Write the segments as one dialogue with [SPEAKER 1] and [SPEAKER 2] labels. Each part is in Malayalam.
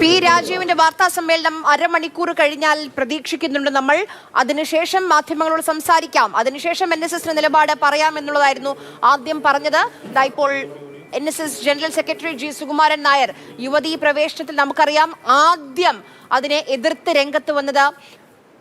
[SPEAKER 1] പി രാജീവിന്റെ വാർത്താ സമ്മേളനം അരമണിക്കൂർ കഴിഞ്ഞാൽ പ്രതീക്ഷിക്കുന്നുണ്ട് നമ്മൾ. അതിനുശേഷം മാധ്യമങ്ങളോട് സംസാരിക്കാം. അതിനുശേഷം എൻ എസ് എസിന്റെ നിലപാട് പറയാമെന്നുള്ളതായിരുന്നു ആദ്യം പറഞ്ഞത്. ഇപ്പോൾ N S S general secretary G Sukumaran Nair. യുവതീ പ്രവേശനത്തിൽ നമുക്കറിയാം ആദ്യം അതിനെ എതിർത്ത് രംഗത്ത് വന്നത്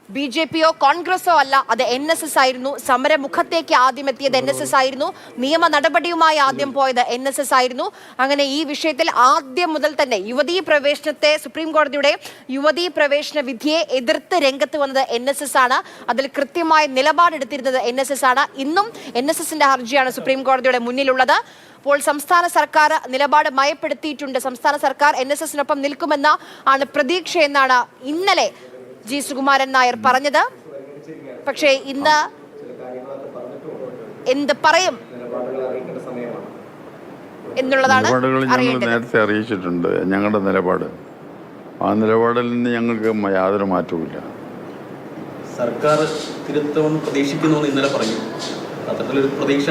[SPEAKER 1] ബി ജെ പിയോ കോൺഗ്രസോ അല്ല അത് എൻ എസ് എസ് ആയിരുന്നു. സമരമുഖത്തേക്ക് ആദ്യം എത്തിയത് എൻ എസ് എസ് ആയിരുന്നു. നിയമ നടപടിയുമായി ആദ്യം പോയത് എൻ എസ് എസ് ആയിരുന്നു. അങ്ങനെ ഈ വിഷയത്തിൽ ആദ്യം മുതൽ തന്നെ യുവതീ പ്രവേശനത്തെ സുപ്രീം കോടതിയുടെ യുവതീ പ്രവേശന വിധിയെ എതിർത്ത് രംഗത്ത് വന്നത് എൻ എസ് എസ് ആണ്. അതിൽ കൃത്യമായ നിലപാടെടുത്തിരുന്നത് എൻ എസ് എസ് ആണ്. ഇന്നും എൻ എസ് എസിന്റെ ഹർജിയാണ് സുപ്രീം കോടതിയുടെ മുന്നിലുള്ളത്. അപ്പോൾ സംസ്ഥാന സർക്കാർ നിലപാട് മയപ്പെടുത്തിയിട്ടുണ്ട്. സംസ്ഥാന സർക്കാർ എൻ എസ് എസിനൊപ്പം നിൽക്കുമെന്ന ആണ് പ്രതീക്ഷയെന്നാണ് ഇന്നലെ ജി സുകുമാരൻ നായർ പറഞ്ഞത്. പക്ഷേ ഇന്ന് എന്ത് പറയും? എന്നുള്ളതാണ്
[SPEAKER 2] ഞങ്ങൾ
[SPEAKER 1] അറിയേണ്ടത്.
[SPEAKER 2] നേരത്തെ അറിയിച്ചിട്ടുണ്ട്. ഞങ്ങളുടെ നിലപാട്. ആ നിലപാടിൽ നിന്ന് ഞങ്ങൾക്ക് യാതൊരു മാറ്റവുമില്ല
[SPEAKER 3] സർക്കാർ തിരുത്തുമെന്ന് പ്രതീക്ഷിക്കുന്നു ഇന്നലെ പറഞ്ഞു. അത്തരത്തിലൊരു പ്രതീക്ഷ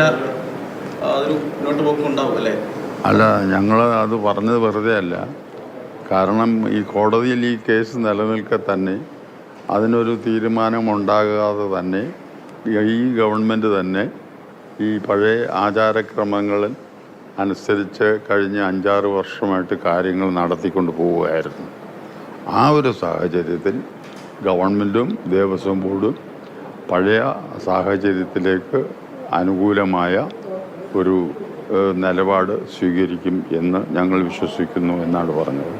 [SPEAKER 3] അതൊരു മുന്നോട്ട് പോക്കുണ്ടാവും അല്ലേ?
[SPEAKER 2] അല്ല ഞങ്ങൾ അത് പറഞ്ഞത് വെറുതെ അല്ല. കാരണം ഈ കോടതിയിൽ ഈ കേസ് നിലനിൽക്കെ തന്നെ അതിനൊരു തീരുമാനമുണ്ടാകാതെ തന്നെ ഈ ഗവൺമെന്റ് തന്നെ ഈ പഴയ ആചാരക്രമങ്ങൾ അനുസരിച്ച് കഴിഞ്ഞ അഞ്ചാറ് വർഷമായിട്ട് കാര്യങ്ങൾ നടത്തിക്കൊണ്ട് പോവുകയായിരുന്നു. ആ ഒരു സാഹചര്യത്തിൽ ഗവൺമെന്റും ദേവസ്വം ബോർഡും പഴയ സാഹചര്യത്തിലേക്ക് അനുകൂലമായ ഒരു നിലപാട് സ്വീകരിക്കും എന്ന് ഞങ്ങൾ വിശ്വസിക്കുന്നു എന്നാണ് പറഞ്ഞത്.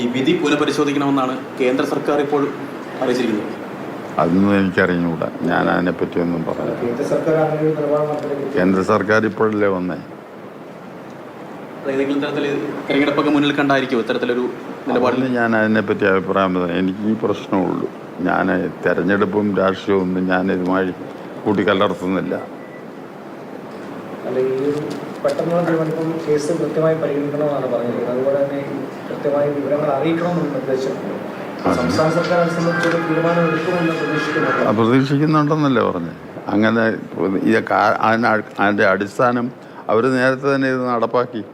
[SPEAKER 3] ഈ വിധി പുനഃപരിശോധിക്കണമെന്നാണ് കേന്ദ്ര സർക്കാർ ഇപ്പോൾ അറിയിച്ചിരിക്കുന്നത്
[SPEAKER 2] അതൊന്നും എനിക്കറിഞ്ഞുകൂടാ. ഞാൻ അതിനെപ്പറ്റി ഒന്നും പറഞ്ഞു
[SPEAKER 4] കേന്ദ്ര സർക്കാർ അങ്ങനെ ഒരു നിലപാട്
[SPEAKER 2] കേന്ദ്ര സർക്കാർ ഇപ്പോഴല്ലേ വന്നേ?
[SPEAKER 3] അത് ഏതെങ്കിലും തരത്തിൽ തെരഞ്ഞെടുപ്പൊക്കെ മുന്നിൽ കണ്ടായിരിക്കും ഇത്തരത്തിലൊരു നിലപാടിൽ?
[SPEAKER 2] ഞാൻ അതിനെപ്പറ്റി അഭിപ്രായം പറയാം എനിക്ക് ഈ പ്രശ്നമുള്ളൂ. ഞാൻ തെരഞ്ഞെടുപ്പും രാഷ്ട്രീയവും ഒന്നും ഞാൻ ഇതുമായി കൂട്ടിക്കലർത്തുന്നില്ല.
[SPEAKER 4] പെട്ടെന്നുള്ള തീരുമാനം കേസ് കൃത്യമായി പരിഗണിക്കണമെന്നാണ് പറഞ്ഞത് അതുപോലെ തന്നെ ഈ കൃത്യമായി വിവരങ്ങൾ അറിയിക്കണമെന്ന് നിർദ്ദേശിച്ചിട്ടുണ്ട് സംസ്ഥാന സർക്കാർ അത് സംബന്ധിച്ചൊരു തീരുമാനം എടുക്കുമെന്ന് പ്രതീക്ഷിക്കുന്നുണ്ട്?
[SPEAKER 2] ആ, പ്രതീക്ഷിക്കുന്നുണ്ടെന്നല്ലേ പറഞ്ഞു. അങ്ങനെ ഈ അതിന്റെ അടിസ്ഥാനം അവർ നേരത്തെ തന്നെ ഇത് നടപ്പാക്കി.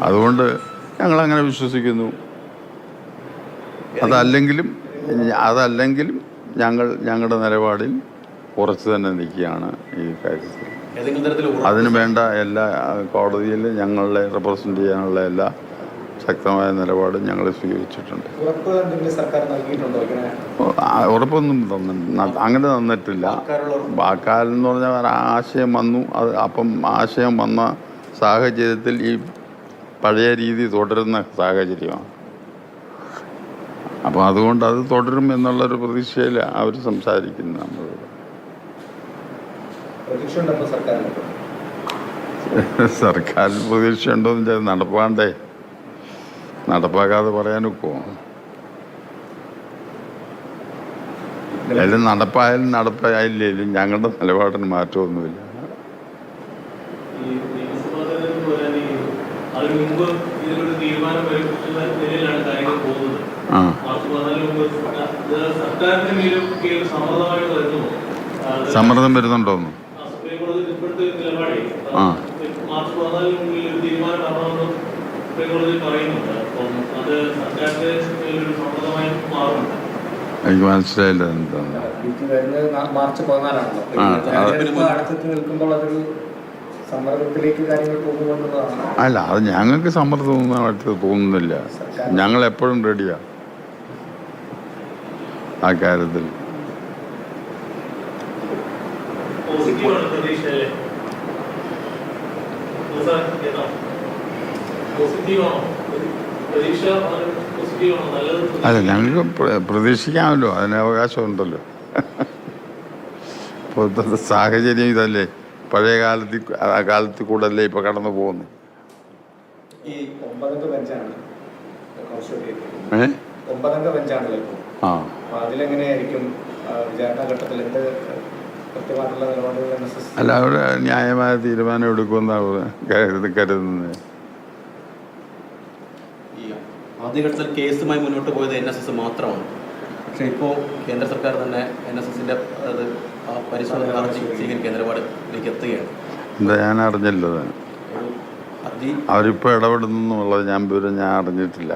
[SPEAKER 2] അതുകൊണ്ട് ഞങ്ങൾ അങ്ങനെ വിശ്വസിക്കുന്നു. അതല്ലെങ്കിലും അതല്ലെങ്കിലും ഞങ്ങൾ ഞങ്ങളുടെ നിലപാടിൽ ഉറച്ചു തന്നെ നിൽക്കുകയാണ് ഈ കാര്യത്തിൽ. അതിന് വേണ്ട എല്ലാ കോടതിയിൽ ഞങ്ങളെ റെപ്രസെന്റ് ചെയ്യാനുള്ള എല്ലാ ശക്തമായ നിലപാട് ഞങ്ങൾ സ്വീകരിച്ചിട്ടുണ്ട്. ഉറപ്പൊന്നും തന്നിട്ടില്ല അങ്ങനെ തന്നിട്ടില്ല. വാക്കാൽ എന്ന് പറഞ്ഞാൽ ആശയം വന്നു. അത് അപ്പം ആശയം വന്ന സാഹചര്യത്തിൽ ഈ പഴയ രീതി തുടരുന്ന സാഹചര്യമാണ്. അപ്പോൾ അതുകൊണ്ട് അത് തുടരും എന്നുള്ളൊരു പ്രതീക്ഷയിൽ അവർ സംസാരിക്കുന്നു നമ്മളോട്.
[SPEAKER 4] സർക്കാരിൽ
[SPEAKER 2] പ്രതീക്ഷ പ്രതീക്ഷയുണ്ടോ എന്ന് നടപ്പാണ്ടേ. നടപ്പാക്കാതെ പറയാനൊക്കോ എല്ലാം നടപ്പായാലും നടപ്പായില്ലേലും ഞങ്ങളുടെ നിലപാടിന് മാറ്റമൊന്നുമില്ല. സമ്മർദ്ദം വരുന്നുണ്ടോന്ന്
[SPEAKER 5] ആ. മാർച്ച് പതിനാലിന് ഒരു തീരുമാനം പറയുന്നുണ്ട്.
[SPEAKER 2] എനിക്ക് മനസ്സിലായില്ല എന്താണ്
[SPEAKER 4] മാർച്ച് പതിനാലാണല്ലോ. നിൽക്കുമ്പോൾ അതൊരു
[SPEAKER 2] അല്ല അത് ഞങ്ങൾക്ക് സമ്മർദ്ദം തോന്നുന്നില്ല ഞങ്ങൾ എപ്പോഴും റെഡിയാ. ആ കാര്യത്തിൽ.
[SPEAKER 5] പോസിറ്റീവാണോ? അല്ലേ
[SPEAKER 2] ഞങ്ങൾക്ക് പ്ര- പ്രതീക്ഷിക്കാമല്ലോ. അതിന് അവകാശമുണ്ടല്ലോ. ഇപ്പോഴത്തെ സാഹചര്യം ഇതല്ലേ. പഴയ കാലത്തിൽ ആ കാലത്തിൽ കൂടല്ലേ അല്ലേ ഇപ്പൊ കടന്നു പോകുന്നു? ഏ?
[SPEAKER 4] ഒമ്പതംഗ ബെഞ്ചാണല്ലോ ഇപ്പോൾ അപ്പൊ അതിലെങ്ങനെയായിരിക്കും എന്ത്
[SPEAKER 2] അല്ല അവർ ന്യായമായ തീരുമാനം എടുക്കുമെന്നാണ് കരുത് കരുതുന്നത്
[SPEAKER 3] ഈ ആദ്യഘട്ടത്തിൽ കേസുമായി മുന്നോട്ട് പോയത് എൻ എസ് എസ് മാത്രമാണ്. പക്ഷേ ഇപ്പോൾ കേന്ദ്ര സർക്കാർ തന്നെ എൻ എസ് എസിന്റെ അത് ആ പരിശോധന ഹർജി സ്വീകരിക്കുക നിലപാടിലേക്ക് എത്തുകയാണ്.
[SPEAKER 2] എന്താ ഞാൻ
[SPEAKER 3] അറിഞ്ഞല്ലോ
[SPEAKER 2] അവരിപ്പോൾ ഇടപെടുന്നു എന്നുള്ളത് ഞാൻ വിവരം ഞാൻ അറിഞ്ഞിട്ടില്ല.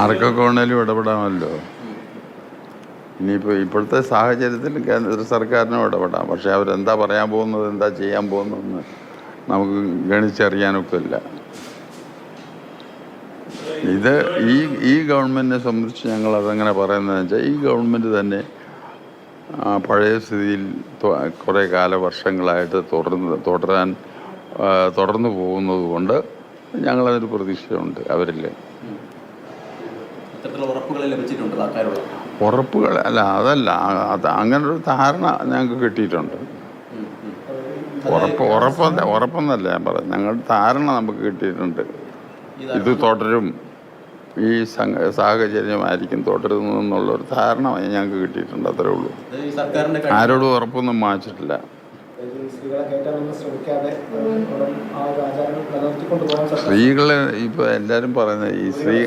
[SPEAKER 2] ആർക്കൊക്കെ വേണേലും ഇടപെടാമല്ലോ. ഇനിയിപ്പോൾ ഇപ്പോഴത്തെ സാഹചര്യത്തിൽ കേന്ദ്ര സർക്കാരിനും ഇടപെടാം. പക്ഷേ അവരെന്താ പറയാൻ പോകുന്നത് എന്താ ചെയ്യാൻ പോകുന്നതെന്ന് നമുക്ക് ഗണിച്ചറിയാനൊക്കെ ഇല്ല ഇത് ഈ ഈ ഗവൺമെന്റിനെ സംബന്ധിച്ച് ഞങ്ങൾ അതെങ്ങനെ പറയുന്നതെന്ന് വെച്ചാൽ ഈ ഗവൺമെന്റ് തന്നെ പഴയ സ്ഥിതിയിൽ കുറേ കാല വർഷങ്ങളായിട്ട് തുടർന്ന് തുടരാൻ തുടർന്നു പോകുന്നത് കൊണ്ട് ഞങ്ങളതൊരു പ്രതീക്ഷയുണ്ട്
[SPEAKER 3] ഇത്തരത്തിലുള്ള ഉറപ്പുകൾ ലഭിച്ചിട്ടുണ്ട് സർക്കാരുള്ള
[SPEAKER 2] ഉറപ്പുകൾ അല്ല അതല്ല അത് അങ്ങനെ ഒരു ധാരണ ഞങ്ങൾക്ക് കിട്ടിയിട്ടുണ്ട്. ഉറപ്പ് ഉറപ്പല്ല ഉറപ്പെന്നല്ല ഞാൻ പറയാം ഞങ്ങളുടെ ധാരണ നമുക്ക് കിട്ടിയിട്ടുണ്ട്. ഇത് തുടരും. ഈ സാഹചര്യമായിരിക്കും തുടരുന്നു എന്നുള്ളൊരു ധാരണ ഞങ്ങൾക്ക് കിട്ടിയിട്ടുണ്ട് അത്രേ ഉള്ളൂ. ആരോടും ഉറപ്പൊന്നും വാങ്ങിച്ചിട്ടില്ല
[SPEAKER 4] സ്ത്രീകളെ
[SPEAKER 2] ഇപ്പൊ എല്ലാരും പറയുന്നത് ഈ സ്ത്രീ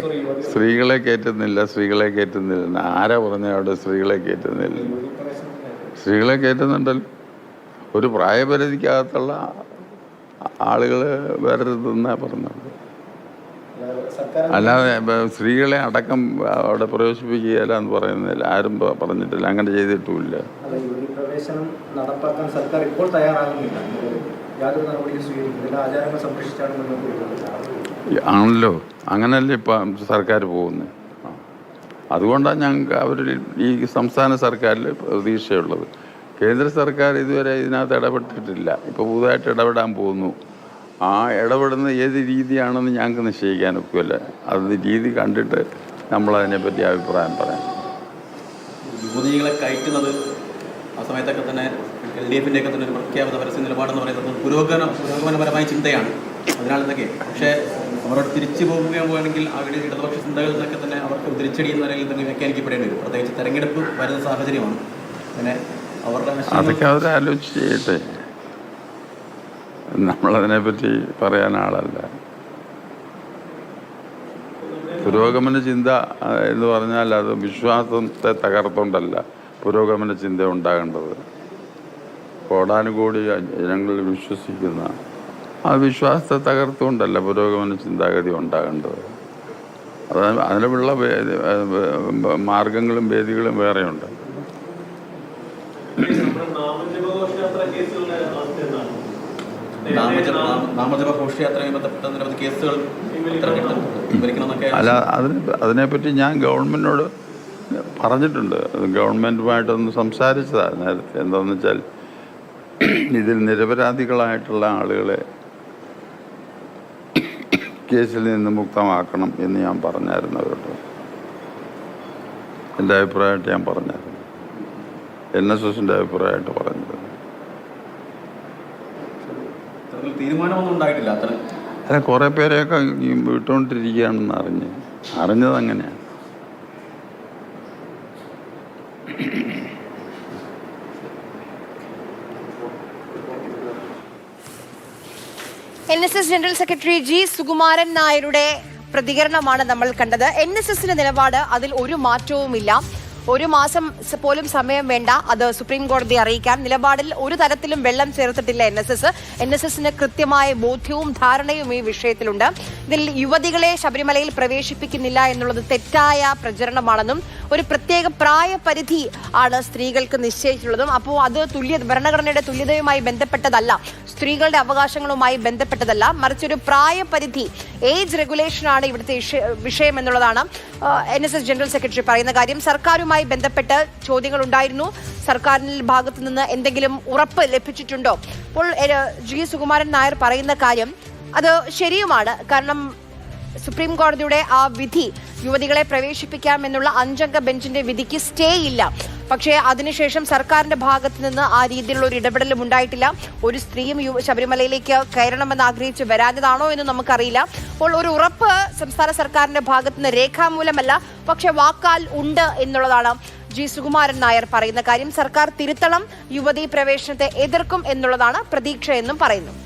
[SPEAKER 2] സ്ത്രീകളെ കയറ്റുന്നില്ല സ്ത്രീകളെ കയറ്റുന്നില്ല. ആരാ പറഞ്ഞ അവിടെ സ്ത്രീകളെ കയറ്റുന്നില്ല? സ്ത്രീകളെ കയറ്റുന്നുണ്ടല്ലോ. ഒരു പ്രായപരിധിക്കകത്തുള്ള ആളുകൾ വരരുതെന്നാ പറഞ്ഞത്.
[SPEAKER 4] അല്ലാതെ
[SPEAKER 2] സ്ത്രീകളെ അടക്കം അവിടെ പ്രവേശിപ്പിക്കുകയില്ല എന്ന് പറയുന്നില്ല. ആരും പറഞ്ഞിട്ടില്ല. അങ്ങനെ ചെയ്തിട്ടുമില്ല.
[SPEAKER 4] സർക്കാർ ഇപ്പോൾ തയ്യാറാകുന്നില്ല.
[SPEAKER 2] ആണല്ലോ. അങ്ങനല്ലേ ഇപ്പം സർക്കാർ പോകുന്നത് അതുകൊണ്ടാണ് ഞങ്ങൾക്ക് അവർ ഈ സംസ്ഥാന സർക്കാരിൽ പ്രതീക്ഷയുള്ളത്. കേന്ദ്ര സർക്കാർ ഇതുവരെ ഇതിനകത്ത് ഇടപെട്ടിട്ടില്ല. ഇപ്പോൾ പുതുതായിട്ട് ഇടപെടാൻ പോകുന്നു. ആ ഇടപെടുന്ന ഏത് രീതിയാണെന്ന് ഞങ്ങൾക്ക് നിശ്ചയിക്കാൻ ഒക്കുമല്ല അത് രീതി കണ്ടിട്ട് നമ്മൾ നമ്മളതിനെപ്പറ്റി അഭിപ്രായം പറയാം.
[SPEAKER 3] യുവതികളെ കയറ്റുന്നത് ആ സമയത്തൊക്കെ തന്നെ എൽ ഡി എഫിന്റെ ഒക്കെ തന്നെ ഒരു പ്രഖ്യാപിത പരസ്യ നിലപാടെന്ന് പറയുന്നത് പുരോഗമന പുരോഗമനപരമായ ചിന്തയാണ്. അതിനാൽ എന്നൊക്കെ പക്ഷേ അവരോട് തിരിച്ചു പോകുകയാണെങ്കിൽ അവരുടെ ഇടതുപക്ഷ ചിന്തകളിൽ നിന്നൊക്കെ തന്നെ അവർക്ക് തിരിച്ചടി എന്ന നിലയിൽ തന്നെ വ്യാഖ്യാനിക്കപ്പെടേണ്ടി വരും. പ്രത്യേകിച്ച് തെരഞ്ഞെടുപ്പ് വരുന്ന സാഹചര്യമാണ്. അങ്ങനെ അവരുടെ
[SPEAKER 2] അതൊക്കെ അവർ ആലോചിച്ച് ചെയ്യട്ടെ പറയാൻ ആളല്ല. പുരോഗമന ചിന്ത എന്ന് പറഞ്ഞാൽ അത് വിശ്വാസത്തെ തകർത്തുകൊണ്ടല്ല പുരോഗമന ചിന്ത ഉണ്ടാകേണ്ടത്. കോടാനുകോടി ജനങ്ങൾ വിശ്വസിക്കുന്ന ആ വിശ്വാസത്തെ തകർത്തുകൊണ്ടല്ല പുരോഗമന ചിന്താഗതി ഉണ്ടാകേണ്ടത്. അത് അതിനുള്ള മാർഗങ്ങളും വേദികളും വേറെയുണ്ട്. അല്ല അതിന് അതിനെപ്പറ്റി ഞാൻ ഗവൺമെന്റിനോട് പറഞ്ഞിട്ടുണ്ട്. അത് ഗവൺമെന്റുമായിട്ടൊന്ന് സംസാരിച്ചതാണ് നേരത്തെ. എന്താണെന്ന് വെച്ചാൽ ഇതിൽ നിരപരാധികളായിട്ടുള്ള ആളുകളെ കേസിൽ നിന്ന് മുക്തമാക്കണം എന്ന് ഞാൻ പറഞ്ഞായിരുന്നു അവരോട്. എന്റെ അഭിപ്രായമായിട്ട് ഞാൻ പറഞ്ഞായിരുന്നു. എൻ എസ് എസിന്റെ അഭിപ്രായമായിട്ട്
[SPEAKER 3] അത്ര.
[SPEAKER 2] അല്ല കുറേ പേരെയൊക്കെ വിട്ടുകൊണ്ടിരിക്കുകയാണെന്ന് അറിഞ്ഞ്. അറിഞ്ഞത് അങ്ങനെയാണ്.
[SPEAKER 1] S S general secretary G Sukumaran നായരുടെ പ്രതികരണമാണ് നമ്മൾ കണ്ടത്. എൻ എസ് എസിന്റെ നിലപാട് അതിൽ ഒരു മാറ്റവുമില്ല. ഒരു മാസം പോലും സമയം വേണ്ട. അത് സുപ്രീം കോടതി അറിയിക്കാൻ നിലപാടിൽ ഒരു തരത്തിലും വെള്ളം ചേർത്തിട്ടില്ല N S S. N S എസിന് കൃത്യമായ ബോധ്യവും ധാരണയും ഈ വിഷയത്തിലുണ്ട്. ഇതിൽ യുവതികളെ ശബരിമലയിൽ പ്രവേശിപ്പിക്കുന്നില്ല എന്നുള്ളത് തെറ്റായ പ്രചരണമാണെന്നും ഒരു പ്രത്യേക പ്രായപരിധി ആണ് സ്ത്രീകൾക്ക് നിശ്ചയിച്ചിട്ടുള്ളതും. അപ്പോൾ അത് തുല്യ ഭരണഘടനയുടെ തുല്യതയുമായി ബന്ധപ്പെട്ടതല്ല സ്ത്രീകളുടെ അവകാശങ്ങളുമായി ബന്ധപ്പെട്ടതല്ല. മറിച്ച് ഒരു പ്രായപരിധി ഏജ് റെഗുലേഷനാണ് ഇവിടുത്തെ വിഷയം എന്നുള്ളതാണ് N S S general secretary പറയുന്ന കാര്യം. സർക്കാരുമായി ബന്ധപ്പെട്ട് ചോദ്യങ്ങൾ ഉണ്ടായിരുന്നു സർക്കാരിന്റെ ഭാഗത്തു നിന്ന് എന്തെങ്കിലും ഉറപ്പ് ലഭിച്ചിട്ടുണ്ടോ? അപ്പോൾ ജി. സുകുമാരൻ നായർ പറയുന്ന കാര്യം അത് ശരിയുമാണ്. കാരണം സുപ്രീം കോടതിയുടെ ആ വിധി യുവതികളെ പ്രവേശിപ്പിക്കാമെന്നുള്ള അഞ്ചംഗ ബെഞ്ചിന്റെ വിധിക്ക് സ്റ്റേ ഇല്ല. പക്ഷേ അതിനുശേഷം സർക്കാരിന്റെ ഭാഗത്ത് നിന്ന് ആ രീതിയിലുള്ള ഒരു ഇടപെടലും ഉണ്ടായിട്ടില്ല. ഒരു സ്ത്രീയും ശബരിമലയിലേക്ക് കയറണമെന്ന് ആഗ്രഹിച്ച് വരാഞ്ഞതാണോ എന്ന് നമുക്കറിയില്ല. അപ്പോൾ ഒരു ഉറപ്പ് സംസ്ഥാന സർക്കാരിന്റെ ഭാഗത്ത് നിന്ന് രേഖാമൂലമല്ല പക്ഷെ വാക്കാൽ ഉണ്ട് എന്നുള്ളതാണ് ജി സുകുമാരൻ നായർ പറയുന്ന കാര്യം. സർക്കാർ തിരുത്തണം യുവതീ പ്രവേശനത്തെ എതിർക്കും എന്നുള്ളതാണ് പ്രതീക്ഷ എന്നും പറയുന്നു.